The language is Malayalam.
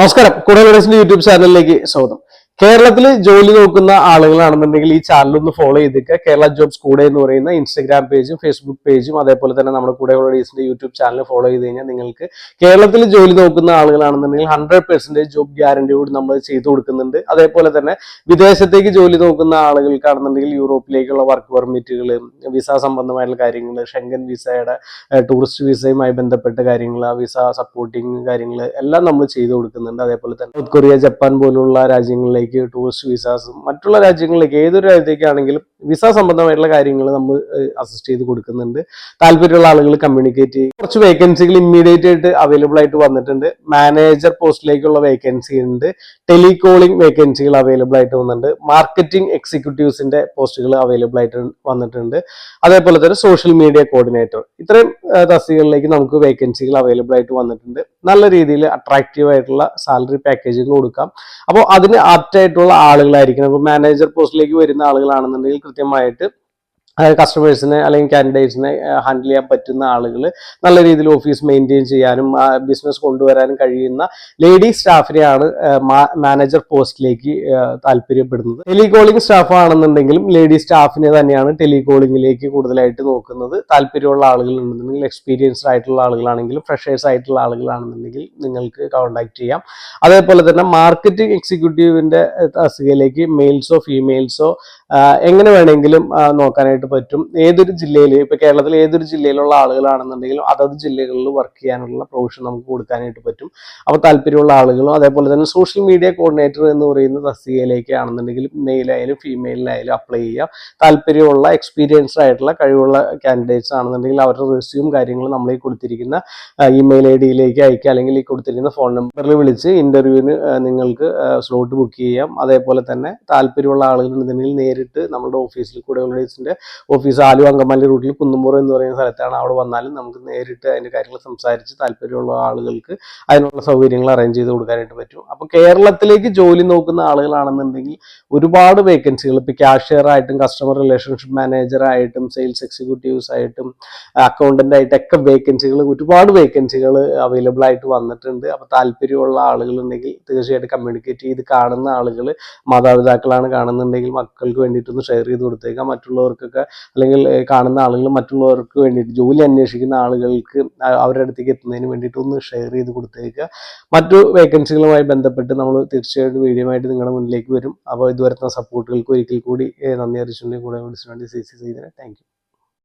നമസ്കാരം. കൂടുതൽ യൂട്യൂബ് ചാനലിലേക്ക് സ്വാഗതം. കേരളത്തിൽ ജോലി നോക്കുന്ന ആളുകളാണെന്നുണ്ടെങ്കിൽ ഈ ചാനൽ ഒന്ന് ഫോളോ ചെയ്തിരിക്കുക കേരള ജോബ്സ് കൂടെ എന്ന് പറയുന്ന ഇൻസ്റ്റാഗ്രാം പേജും ഫേസ്ബുക്ക് പേജും അതേപോലെ തന്നെ നമ്മുടെ കൂടെ ഡീസിന്റെ യൂട്യൂബ് ചാനൽ ഫോളോ ചെയ്ത് കഴിഞ്ഞാൽ നിങ്ങൾക്ക് കേരളത്തിൽ ജോലി നോക്കുന്ന ആളുകളാണെന്നുണ്ടെങ്കിൽ ഹൺഡ്രഡ് പെർസെന്റേജ് ജോബ് ഗ്യാരണ്ടി കൂടി നമ്മൾ ചെയ്തു കൊടുക്കുന്നുണ്ട്. അതേപോലെ തന്നെ വിദേശത്തേക്ക് ജോലി നോക്കുന്ന ആളുകൾക്കാണെന്നുണ്ടെങ്കിൽ യൂറോപ്പിലേക്കുള്ള വർക്ക് പെർമിറ്റുകൾ വിസ സംബന്ധമായിട്ടുള്ള കാര്യങ്ങൾ ഷെങ്കൻ വിസയുടെ ടൂറിസ്റ്റ് വിസയുമായി ബന്ധപ്പെട്ട കാര്യങ്ങൾ ആ വിസ സപ്പോർട്ടിങ് കാര്യങ്ങൾ എല്ലാം നമ്മൾ ചെയ്തു കൊടുക്കുന്നുണ്ട്. അതേപോലെ തന്നെ സൗത്ത് കൊറിയ ജപ്പാൻ പോലുള്ള രാജ്യങ്ങളിലേക്ക് ടൂറിസ്റ്റ് വിസാസും മറ്റുള്ള രാജ്യങ്ങളിലേക്ക് ഏതൊരു രാജ്യത്തേക്കാണെങ്കിലും വിസ സംബന്ധമായിട്ടുള്ള കാര്യങ്ങൾ നമ്മൾ അസിസ്റ്റ് ചെയ്ത് കൊടുക്കുന്നുണ്ട്. താല്പര്യമുള്ള ആളുകൾ കമ്മ്യൂണിക്കേറ്റ് ചെയ്യും. കുറച്ച് വേക്കൻസികൾ ഇമ്മീഡിയറ്റ് ആയിട്ട് അവൈലബിൾ ആയിട്ട് വന്നിട്ടുണ്ട്. മാനേജർ പോസ്റ്റിലേക്കുള്ള വേക്കൻസി ഉണ്ട്. ടെലികോളിംഗ് വേക്കൻസികൾ അവൈലബിൾ ആയിട്ട് വന്നിട്ടുണ്ട്. മാർക്കറ്റിംഗ് എക്സിക്യൂട്ടീവ്സിന്റെ പോസ്റ്റുകൾ അവൈലബിൾ ആയിട്ട് വന്നിട്ടുണ്ട്. അതേപോലെ തന്നെ സോഷ്യൽ മീഡിയ കോർഡിനേറ്റർ ഇത്രയും തസ്തികളിലേക്ക് നമുക്ക് വേക്കൻസികൾ അവൈലബിൾ ആയിട്ട് വന്നിട്ടുണ്ട്. നല്ല രീതിയിൽ അട്രാക്റ്റീവ് ആയിട്ടുള്ള സാലറി പാക്കേജുകൾ കൊടുക്കാം. അപ്പോൾ അതിന് ആപ്റ്റ് ആയിട്ടുള്ള ആളുകളായിരിക്കണം. അപ്പോൾ മാനേജർ പോസ്റ്റിലേക്ക് വരുന്ന ആളുകളാണെന്നുണ്ടെങ്കിൽ കൃത്യമായിട്ട് കസ്റ്റമേഴ്സിനെ അല്ലെങ്കിൽ കാൻഡിഡേറ്റ്സിനെ ഹാൻഡിൽ ചെയ്യാൻ പറ്റുന്ന ആളുകൾ നല്ല രീതിയിൽ ഓഫീസ് മെയിന്റെയിൻ ചെയ്യാനും ബിസിനസ് കൊണ്ടുവരാനും കഴിയുന്ന ലേഡി സ്റ്റാഫിനെയാണ് മാനേജർ പോസ്റ്റിലേക്ക് താല്പര്യപ്പെടുന്നത്. ടെലികോളിംഗ് സ്റ്റാഫ് ആണെന്നുണ്ടെങ്കിലും ലേഡി സ്റ്റാഫിനെ തന്നെയാണ് ടെലികോളിംഗിലേക്ക് കൂടുതലായിട്ട് നോക്കുന്നത്. താല്പര്യമുള്ള ആളുകൾ ഉണ്ടെന്നുണ്ടെങ്കിൽ എക്സ്പീരിയൻസ്ഡ് ആയിട്ടുള്ള ആളുകളാണെങ്കിലും ഫ്രഷേഴ്സ് ആയിട്ടുള്ള ആളുകളാണെന്നുണ്ടെങ്കിൽ നിങ്ങൾക്ക് കോൺടാക്ട് ചെയ്യാം. അതേപോലെ തന്നെ മാർക്കറ്റിംഗ് എക്സിക്യൂട്ടീവിന്റെ തസ്തികയിലേക്ക് മെയിൽസോ ഫീമെയിൽസോ എങ്ങനെ വേണമെങ്കിലും നോക്കാനായിട്ട് പറ്റും. ഏതൊരു ജില്ലയിൽ ഇപ്പൊ കേരളത്തിലെ ഏതൊരു ജില്ലയിലുള്ള ആളുകളാണെന്നുണ്ടെങ്കിലും അതത് ജില്ലകളിൽ വർക്ക് ചെയ്യാനുള്ള പ്രൊവിഷൻ നമുക്ക് കൊടുക്കാനായിട്ട് പറ്റും. അപ്പോൾ താല്പര്യമുള്ള ആളുകളും അതേപോലെ തന്നെ സോഷ്യൽ മീഡിയ കോർഡിനേറ്റർ എന്ന് പറയുന്ന തസ്തികയിലേക്ക് ആണെന്നുണ്ടെങ്കിൽ മെയിലായാലും ഫീമെയിലായാലും അപ്ലൈ ചെയ്യാം താല്പര്യമുള്ള എക്സ്പീരിയൻസ്ഡ് ആയിട്ടുള്ള കഴിവുള്ള കാൻഡിഡേറ്റ്സ് ആണെന്നുണ്ടെങ്കിൽ അവരുടെ റിസ്യൂം കാര്യങ്ങൾ നമ്മൾ ഈ കൊടുത്തിരിക്കുന്ന ഇമെയിൽ ഐ ഡിയിലേക്ക് അയക്കുക. അല്ലെങ്കിൽ ഈ കൊടുത്തിരിക്കുന്ന ഫോൺ നമ്പറിൽ വിളിച്ച് ഇന്റർവ്യൂവിന് നിങ്ങൾക്ക് സ്ലോട്ട് ബുക്ക് ചെയ്യാം. അതേപോലെ തന്നെ താല്പര്യമുള്ള ആളുകളുണ്ടെന്നുണ്ടെങ്കിൽ നേരിട്ട് നമ്മുടെ ഓഫീസിൽ കൂടെ ഉള്ളിന്റെ ഓഫീസ് ആലു അങ്കമാലി റൂട്ടിൽ കുന്നുമുറ എന്ന് പറയുന്ന സ്ഥലത്താണ് അവിടെ വന്നാലും നമുക്ക് നേരിട്ട് അതിന്റെ കാര്യങ്ങൾ സംസാരിച്ച് താല്പര്യമുള്ള ആളുകൾക്ക് അതിനുള്ള സൗകര്യങ്ങൾ അറേഞ്ച് ചെയ്ത് കൊടുക്കാനായിട്ട് പറ്റും. അപ്പോൾ കേരളത്തിലേക്ക് ജോലി നോക്കുന്ന ആളുകളാണെന്നുണ്ടെങ്കിൽ ഒരുപാട് വേക്കൻസികൾ ഇപ്പോൾ ക്യാഷ്യർ ആയിട്ടും കസ്റ്റമർ റിലേഷൻഷിപ്പ് മാനേജർ ആയിട്ടും സെയിൽസ് എക്സിക്യൂട്ടീവ്സ് ആയിട്ടും അക്കൗണ്ടന്റ് ആയിട്ടൊക്കെ വേക്കൻസികൾ ഒരുപാട് വേക്കൻസികൾ അവൈലബിൾ ആയിട്ട് വന്നിട്ടുണ്ട്. അപ്പോൾ താല്പര്യമുള്ള ആളുകളുണ്ടെങ്കിൽ തീർച്ചയായിട്ടും കമ്മ്യൂണിക്കേറ്റ് ചെയ്ത് കാണുന്ന ആളുകൾ മാതാപിതാക്കളാണ് കാണുന്നുണ്ടെങ്കിൽ മക്കൾക്ക് വേണ്ടിയിട്ടൊന്ന് ഷെയർ ചെയ്ത് കൊടുത്തേക്കാം. മറ്റുള്ളവർക്കൊക്കെ അല്ലെങ്കിൽ കാണുന്ന ആളുകൾ മറ്റുള്ളവർക്ക് വേണ്ടിയിട്ട് ജോലി അന്വേഷിക്കുന്ന ആളുകൾക്ക് അവരുടെ അടുത്തേക്ക് എത്തുന്നതിന് വേണ്ടിയിട്ട് ഒന്ന് ഷെയർ ചെയ്ത് കൊടുത്തേക്കുക. മറ്റു വേക്കൻസികളുമായി ബന്ധപ്പെട്ട് നമ്മൾ തീർച്ചയായിട്ടും വീഡിയോമായിട്ട് നിങ്ങളുടെ മുന്നിലേക്ക് വരും. അപ്പോൾ ഇതുവരത്തെ സപ്പോർട്ടുകൾക്ക് ഒരിക്കൽ കൂടി നന്ദി അറിയിച്ചുകൊണ്ട് കൂടെ വിളിച്ചുകൊണ്ട് സി സി ചെയ്തതിന് താങ്ക്